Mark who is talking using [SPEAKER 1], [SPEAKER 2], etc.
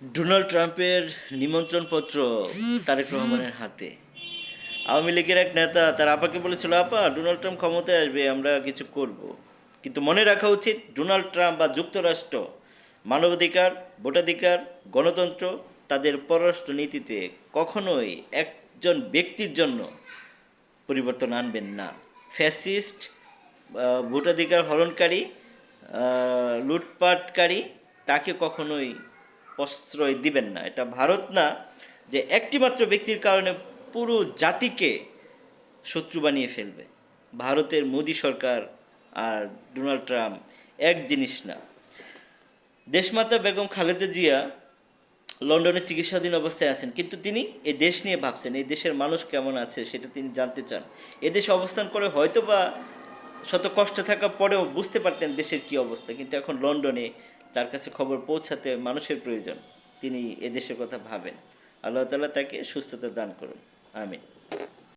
[SPEAKER 1] Donald ট্রাম্পের নিমন্ত্রণপত্র তারেক রহমানের হাতে। আওয়ামী লীগের এক নেতা তার আপাকে বলেছিল, আপা, ডোনাল্ড ট্রাম্প ক্ষমতায় আসবে, আমরা কিছু করব। কিন্তু মনে রাখা উচিত, ডোনাল্ড ট্রাম্প বা যুক্তরাষ্ট্র মানবাধিকার, ভোটাধিকার, গণতন্ত্র, তাদের পররাষ্ট্র নীতিতে কখনোই একজন ব্যক্তির জন্য পরিবর্তন আনবেন না। ফ্যাসিস্ট ভোটাধিকার হরণকারী লুটপাটকারী, তাকে কখনোই প্রশ্রয় দিবেন না। এটা ভারত না, যে একটিমাত্র ব্যক্তির কারণে পুরো জাতিকে শত্রু বানিয়ে ফেলবে। ভারতের মোদী সরকার আর ডোনাল্ড ট্রাম্প এক জিনিস না। দেশমাতা বেগম খালেদা জিয়া লন্ডনে চিকিৎসাধীন অবস্থায় আছেন, কিন্তু তিনি এ দেশ নিয়ে ভাবছেন, এই দেশের মানুষ কেমন আছে সেটা তিনি জানতে চান। এদেশে অবস্থান করে হয়তো বা শত কষ্ট থাকা পরেও বুঝতে পারতেন দেশের কি অবস্থা, কিন্তু এখন লন্ডনে তার কাছে খবর পৌঁছাতে মানুষের প্রয়োজন। তিনি এদেশের কথা ভাবেন। আল্লাহ তালা তাকে সুস্থতা দান করুন। আমিন।